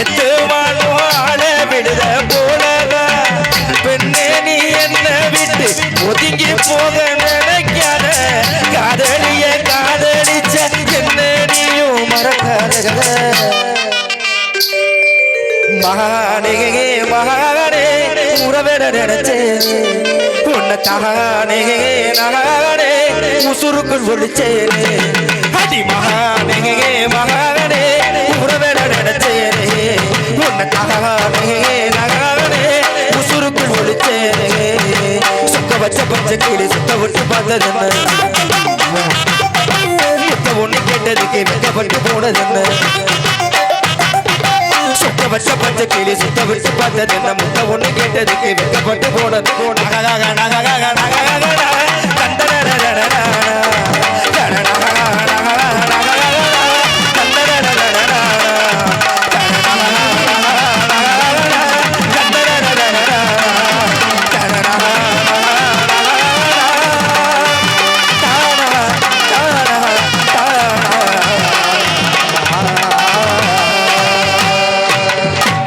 எத்து வாழும் ஆள விடுத போல பெண்ணே நீ என்ன விட்டு ஒதுங்கி போக நினைக்காத. காதலிய காதலிச்ச என்ன நீயும் மறக்காத. மகானே மகானே உறவிட நினைச்சேன் உன்னை தானே நானே உசுருக்குள் ஒழிச்சேன் அடி மகானே மகா உன்னை தகானே நகானே உசுருக்குள் ஒழிச்சேனே வச்ச பச்சை கிளி சுத்த விட்டு பார்த்தது முத்த ஒண்ணு கேட்டதுக்கு வெக்கப்பட்டு போனதென்ன? சுத்த வச்ச பச்சை கிளி சுத்த விட்டு பார்த்தது என்ன முத்த ஒண்ணு கேட்டதுக்கு வெக்கப்பட்டு போனது நகநக